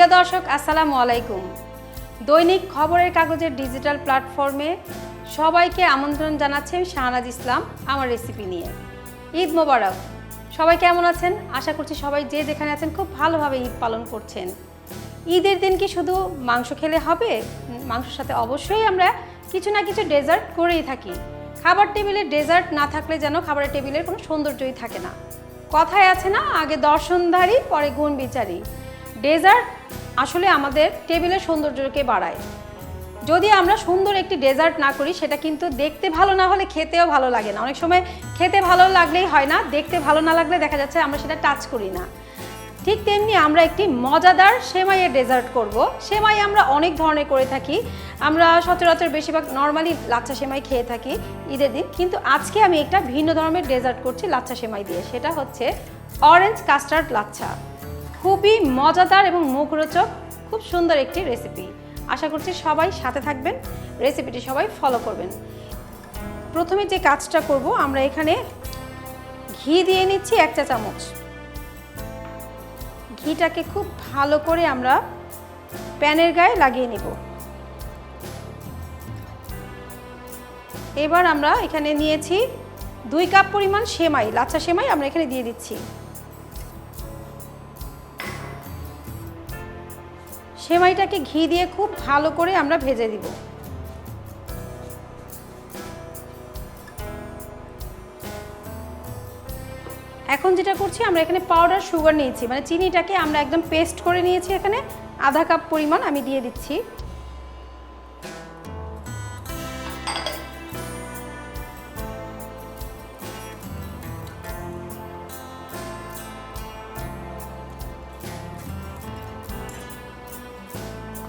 প্রিয় দর্শক, আসসালামু আলাইকুম। দৈনিক খবরের কাগজের ডিজিটাল প্ল্যাটফর্মে সবাইকে আমন্ত্রণ জানাচ্ছি আমি শাহনাজ ইসলাম আমার রেসিপি নিয়ে। ঈদ মোবারক। সবাই কেমন আছেন? আশা করছি সবাই যে যেখানে আছেন খুব ভালোভাবে ঈদ পালন করছেন। ঈদের দিন কি শুধু মাংস খেলে হবে? মাংসের সাথে অবশ্যই আমরা কিছু না কিছু ডেজার্ট করেই থাকি। খাবার টেবিলে ডেজার্ট না থাকলে যেন খাবারের টেবিলের কোনো সৌন্দর্যই থাকে না। কথায় আছে না, আগে দর্শনধারী, পরে গুণ বিচারী। ডেজার্ট আসলে আমাদের টেবিলের সৌন্দর্যকে বাড়ায়। যদি আমরা সুন্দর একটি ডেজার্ট না করি, সেটা কিন্তু দেখতে ভালো না হলে খেতেও ভালো লাগে না। অনেক সময় খেতে ভালো লাগলেই হয় না, দেখতে ভালো না লাগলে দেখা যাচ্ছে আমরা সেটা টাচ করি না। ঠিক তেমনি আমরা একটি মজাদার সেমাইয়ের ডেজার্ট করব। সেমাই আমরা অনেক ধরনের করে থাকি। আমরা সচরাচর বেশিরভাগ নর্মালি লাচ্ছা সেমাই খেয়ে থাকি ঈদের দিন। কিন্তু আজকে আমি একটা ভিন্ন ধরনের ডেজার্ট করছি লাচ্ছা সেমাই দিয়ে। সেটা হচ্ছে অরেঞ্জ কাস্টার্ড লাচ্ছা। খুবই মজাদার এবং মুখরোচক, খুব সুন্দর একটি রেসিপি আশা করছি সবাই সাথে থাকবেন রেসিপিটি সবাই ফলো করবেন। প্রথমে যে কাজটা করব, আমরা এখানে ঘি দিয়ে নিচ্ছি এক চা চামচ। ঘিটাকে খুব ভালো করে আমরা প্যানের গায়ে লাগিয়ে নিব। এবার আমরা এখানে নিয়েছি দুই কাপ পরিমাণ সেমাই, লাচ্ছা সেমাই আমরা এখানে দিয়ে দিচ্ছি। সেমাইটাকে ঘি দিয়ে খুব ভালো করে আমরা ভেজে দিব। এখন যেটা করছি, আমরা এখানে পাউডার সুগার নিয়েছি। মানে চিনিটাকে আমরা একদম পেস্ট করে নিয়েছি এখানে। আধা কাপ পরিমাণ আমি দিয়ে দিচ্ছি।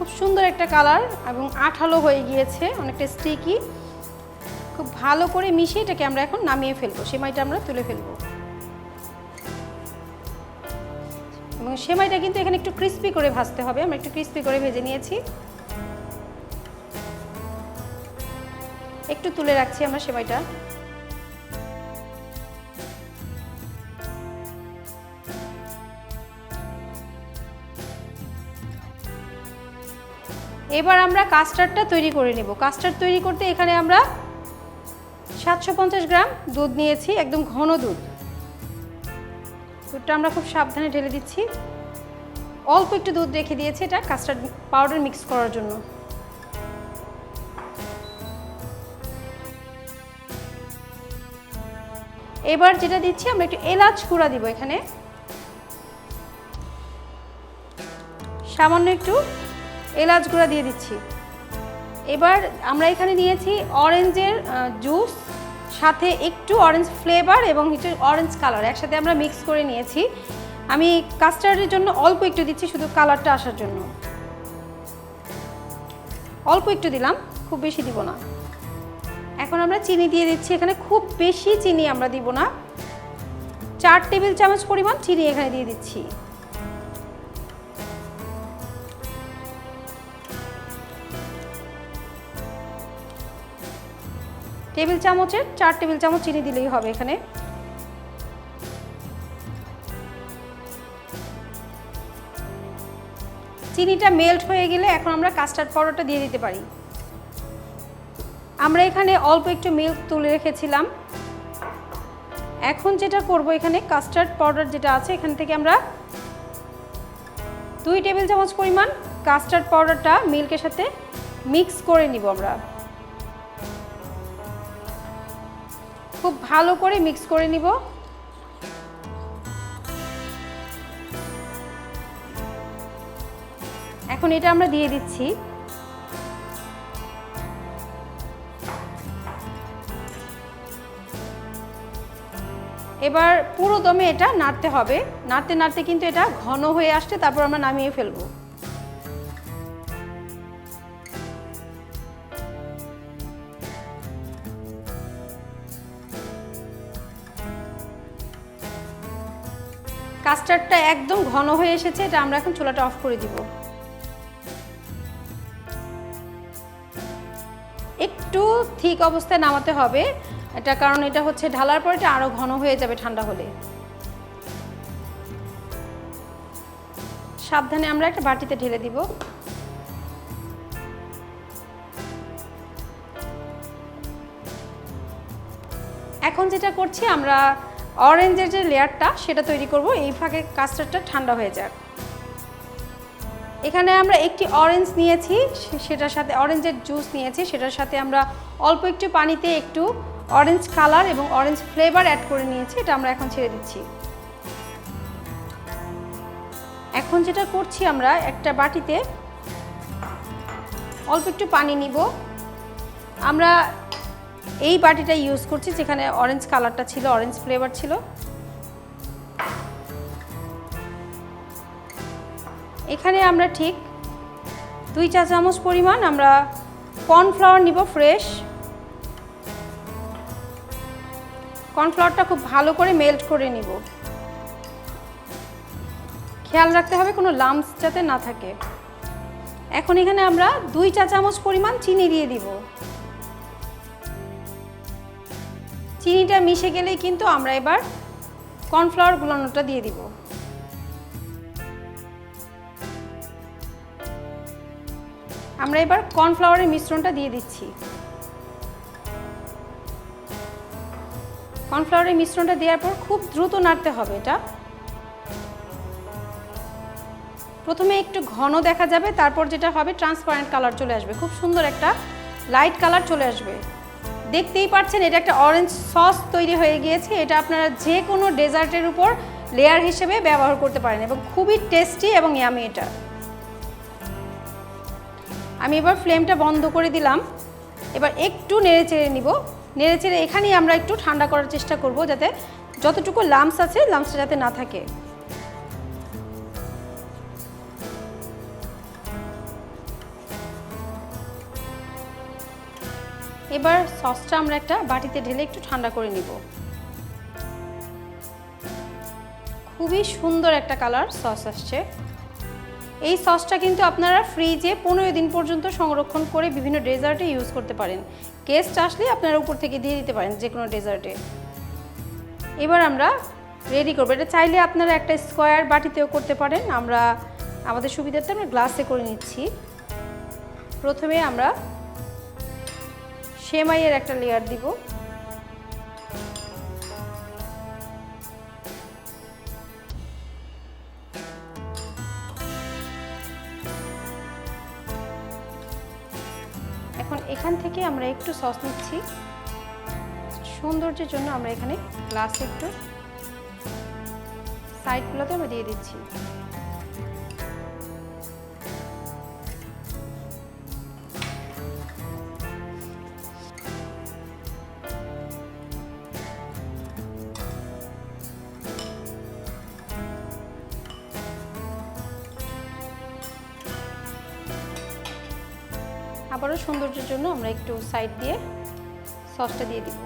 খুব সুন্দর একটা কালার এবং আঠালো হয়ে গিয়েছে, অনেকটা স্টিকি খুব ভালো করে মিশিয়ে এটাকে আমরা এখন নামিয়ে ফেলব, সেমাইটা আমরা তুলে ফেলব। এবং সেমাইটা কিন্তু এখানে একটু ক্রিস্পি করে ভাজতে হবে, আমরা একটু ক্রিস্পি করে ভেজে নিয়েছি। একটু তুলে রাখছি আমরা সেমাইটা। এবার আমরা কাস্টার্ডটা তৈরি করে নেব। কাস্টার্ড তৈরি করতে এখানে আমরা সাতশো পঞ্চাশ গ্রাম দুধ নিয়েছি, একদম ঘন দুধ। দুধটা আমরা খুব সাবধানে ঢেলে দিচ্ছি। অল্প একটু দুধ রেখে দিয়েছি এটা কাস্টার্ড পাউডার মিক্স করার জন্য। এবার যেটা দিচ্ছি, আমরা একটু এলাচ গুঁড়া দিব এখানে। সামান্য একটু এলাচ গুঁড়া দিয়ে দিচ্ছি। এবার আমরা এখানে নিয়েছি অরেঞ্জের জুস সাথে একটু অরেঞ্জ ফ্লেভার এবং একটু অরেঞ্জ কালার একসাথে আমরা মিক্স করে নিয়েছি। আমি কাস্টার্ডের জন্য অল্প একটু দিচ্ছি শুধু কালারটা আসার জন্য। অল্প একটু দিলাম, খুব বেশি দিব না। এখন আমরা চিনি দিয়ে দিচ্ছি, এখানে খুব বেশি চিনি আমরা দিব না। চার টেবিল চামচ পরিমাণ চিনি এখানে দিয়ে দিচ্ছি। টেবিল চামচের চার টেবিল চামচ চিনি দিলেই হবে এখানে। চিনিটা মেল্ট হয়ে গেলে এখন আমরা কাস্টার্ড পাউডারটা দিয়ে দিতে পারি। আমরা এখানে অল্প একটু মিল্ক তুলে রেখেছিলাম। এখন যেটা করব এখানে কাস্টার্ড পাউডার যেটা আছে, এখান থেকে আমরা দুই টেবিল চামচ পরিমাণ কাস্টার্ড পাউডারটা মিল্কের সাথে মিক্স করে নিব আমরা। খুব ভালো করে মিক্স করে নিব। এখন এটা আমরা দিয়ে দিচ্ছি। এবার পুরো দমে এটা নাড়তে হবে। নাড়তে নাড়তে কিন্তু এটা ঘন হয়ে আসছে, তারপর আমরা নামিয়ে ফেলব। কাস্টার্ডটা একদম ঘন হয়ে এসেছে, এটা আমরা এখন চুলাটা অফ করে দিব। একটু ঠিক অবস্থায় নামাতে হবে, এটা কারণ এটা হচ্ছে ঢালার পর এটা আরও ঘন হয়ে যাবে ঠান্ডা হলে। সাবধানে আমরা একটা বাটিতে ঢেলে দিব। এখন যেটা করছি আমরা অরেঞ্জের যে লেয়ারটা, সেটা তৈরি করব। এই ফাঁকে কাস্টার্ডটা ঠান্ডা হয়ে যাক। এখানে আমরা একটি অরেঞ্জ নিয়েছি সেটার সাথে অরেঞ্জের জুস নিয়েছি, সেটার সাথে আমরা অল্প একটু পানিতে একটু অরেঞ্জ কালার এবং অরেঞ্জ ফ্লেভার অ্যাড করে নিয়েছি, এটা আমরা এখন ছেড়ে দিচ্ছি। এখন যেটা করছি আমরা, একটা বাটিতে অল্প একটু পানি নিব। আমরা এই বাটিটা ইউজ করছি যেখানে অরেঞ্জ কালারটা ছিল অরেঞ্জ ফ্লেভার ছিল। এখানে আমরা ঠিক দুই চা চামচ পরিমাণ আমরা কর্নফ্লাওয়ার নিব ফ্রেশ কর্নফ্লাওয়ারটা খুব ভালো করে মেল্ট করে নিব। খেয়াল রাখতে হবে কোনো লাম্পস যাতে না থাকে। এখন এখানে আমরা দুই চা চামচ পরিমাণ চিনি দিয়ে দিব। চিনিটা মিশে গেলেই কিন্তু আমরা এবার কর্নফ্লাওয়ার গুলানোটা দিয়ে দিব। আমরা এবার কর্নফ্লাওয়ারের মিশ্রণটা দিয়ে দিচ্ছি। কর্নফ্লাওয়ারের মিশ্রণটা দেওয়ার পর খুব দ্রুত নাড়তে হবে এটা। প্রথমে একটু ঘন দেখা যাবে, তারপর যেটা হবে ট্রান্সপারেন্ট কালার চলে আসবে। খুব সুন্দর একটা লাইট কালার চলে আসবে। দেখতেই পাচ্ছেন, এটা একটা অরেঞ্জ সস তৈরি হয়ে গিয়েছে। এটা আপনারা যে কোনো ডেজার্টের উপর লেয়ার হিসেবে ব্যবহার করতে পারেন এবং খুবই টেস্টি এবং ইয়ামি এটা। আমি এবার ফ্লেমটা বন্ধ করে দিলাম। এবার একটু নেড়ে চেড়ে নিব। নেড়ে চেড়ে এখানেই আমরা একটু ঠান্ডা করার চেষ্টা করব যাতে যতটুকু লামস আছে লামসটা যাতে না থাকে। এবার সসটা আমরা একটা বাটিতে ঢেলে একটু ঠান্ডা করে নিব। খুবই সুন্দর একটা কালার সস আসছে। এই সসটা কিন্তু আপনারা ফ্রিজে পনেরো দিন পর্যন্ত সংরক্ষণ করে বিভিন্ন ডেজার্টে ইউজ করতে পারেন। গেস্ট আসলে আপনারা উপর থেকে দিয়ে দিতে পারেন যে কোনো ডেজার্টে। এবার আমরা রেডি করব। এটা চাইলে আপনারা একটা স্কোয়ার বাটিতেও করতে পারেন। আমরা, আমাদের সুবিধার্থে আমরা গ্লাসে করে নিচ্ছি। প্রথমে আমরা সেমাইয়ের একটা লেয়ার দিব। এখন এখান থেকে আমরা একটু সস নিচ্ছি। সৌন্দর্যের জন্য আমরা এখানে গ্লাস একটু। সাইডগুলোতে আমরা দিয়ে দিচ্ছি। আবারও সৌন্দর্যের জন্য আমরা একটু সাইড দিয়ে সসটা দিয়ে দিব।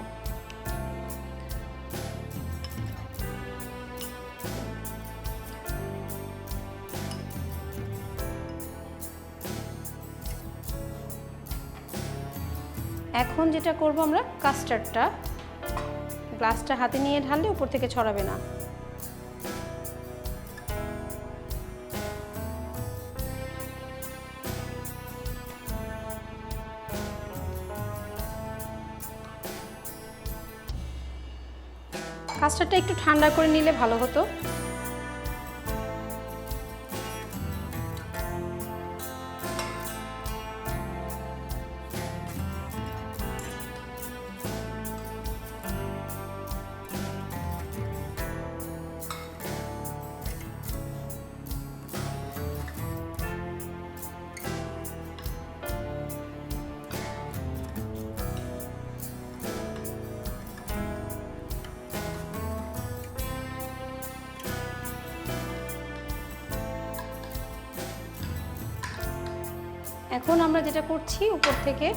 এখন যেটা করব আমরা কাস্টার্ডটা গ্লাসটা হাতে নিয়ে ঢাললে উপর থেকে ছড়াবে না। কাস্টার্ডটা একটু ঠান্ডা করে নিলে ভালো হতো। এখন আমরা যেটা করছি, উপর থেকে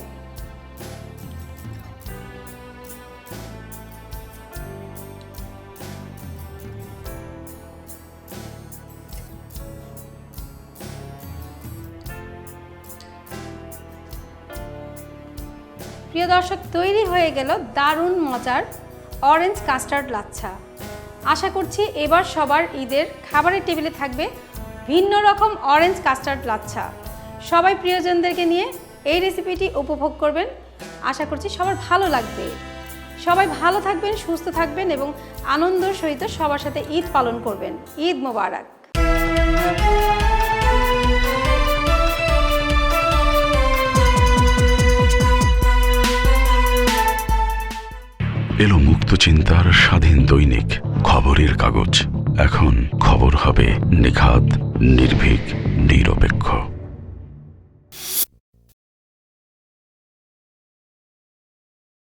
প্রিয় দর্শক, তৈরি হয়ে গেল দারুণ মজার অরেঞ্জ কাস্টার্ড লাচ্ছা। আশা করছি এবার সবার ঈদের খাবারের টেবিলে থাকবে ভিন্ন রকম অরেঞ্জ কাস্টার্ড লাচ্ছা। সবাই প্রিয়জনদেরকে নিয়ে এই রেসিপিটি উপভোগ করবেন। আশা করছি সবার ভালো লাগবে। সবাই ভালো থাকবেন, সুস্থ থাকবেন এবং আনন্দের সহিত সবার সাথে ঈদ পালন করবেন। ঈদ মোবারক। এলো মুক্ত চিন্তার স্বাধীন দৈনিক খবরের কাগজ। এখন খবর হবে নিখাত, নির্ভীক, নিরপেক্ষ।